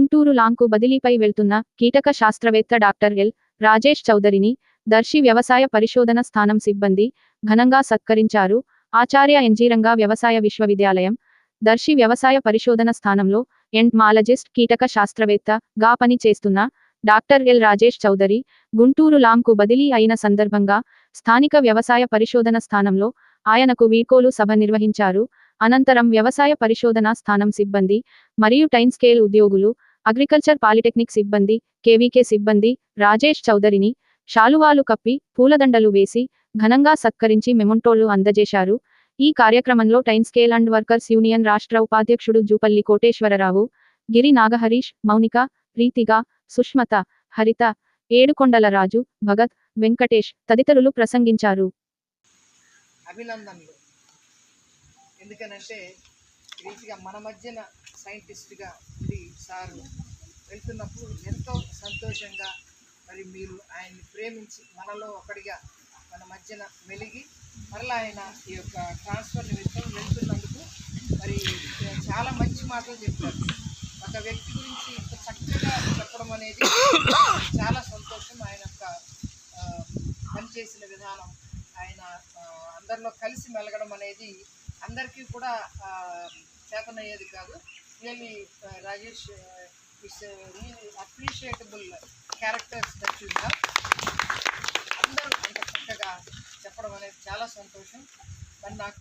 గుంటూరు లాంకు బదిలీపై వెళ్తున్న కీటక శాస్త్రవేత్త డాక్టర్ ఎల్. రాజేష్ చౌదరిని దర్శి వ్యవసాయ పరిశోధన స్థానం సిబ్బంది ఘనంగా సత్కరించారు. ఆచార్య ఎన్జీరంగా వ్యవసాయ విశ్వవిద్యాలయం దర్శి వ్యవసాయ పరిశోధన స్థానంలో ఎంట్మాలజిస్ట్ కీటక శాస్త్రవేత్త గా పని చేస్తున్న డాక్టర్ ఎల్. రాజేష్ చౌదరి గుంటూరు లాంకు బదిలీ అయిన సందర్భంగా స్థానిక వ్యవసాయ పరిశోధన స్థానంలో ఆయనకు వీకోలు సభ నిర్వహించారు. అనంతరం వ్యవసాయ పరిశోధన స్థానం సిబ్బంది మరియు టైన్ స్కేల్ ఉద్యోగులు అగ్రికల్చర్ పాలిటెక్నిక్ సిబ్బంది కేవీకే సిబ్బంది రాజేష్ చౌదరిని శాలువాలు కప్పి పూలదండలు వేసి ఘనంగా సత్కరించి మెమొంటోలు అందజేశారు. ఈ కార్యక్రమంలో time scale and workers union రాష్ట్ర ఉపాధ్యక్షుడు జూపల్లి కోటేశ్వరరావు గిరి నాగహరీష్ మౌనిక ప్రీతిగా సుష్మత హరిత ఏడుకొండల రాజు భగత్ వెంకటేష్ తదితరులు ప్రసంగించారు. అభినందనలు. ఎందుకనంటే రీతిగా మన మధ్యన సైంటిస్ట్గా ఉండి సారు వెళ్తున్నప్పుడు ఎంతో సంతోషంగా మరి మీరు ఆయన్ని ప్రేమించి మనలో ఒకడిగా మన మధ్యన మెలిగి మరలా ఆయన ఈ యొక్క ట్రాన్స్ఫర్ నిమిత్తం వెళ్తున్నందుకు మరి చాలా మంచి మాటలు చెప్పారు. ఒక వ్యక్తి గురించి ఇంత చక్కగా చెప్పడం అనేది చాలా సంతోషం. ఆయన యొక్క పనిచేసిన విధానం ఆయన అందరిలో కలిసి మెలగడం అనేది అందరికీ కూడా చేతనయ్యేది కాదు. Really Rajesh it's really appreciable characters that అందరూ అంత చక్కగా చెప్పడం అనేది చాలా సంతోషం. మరి నాకు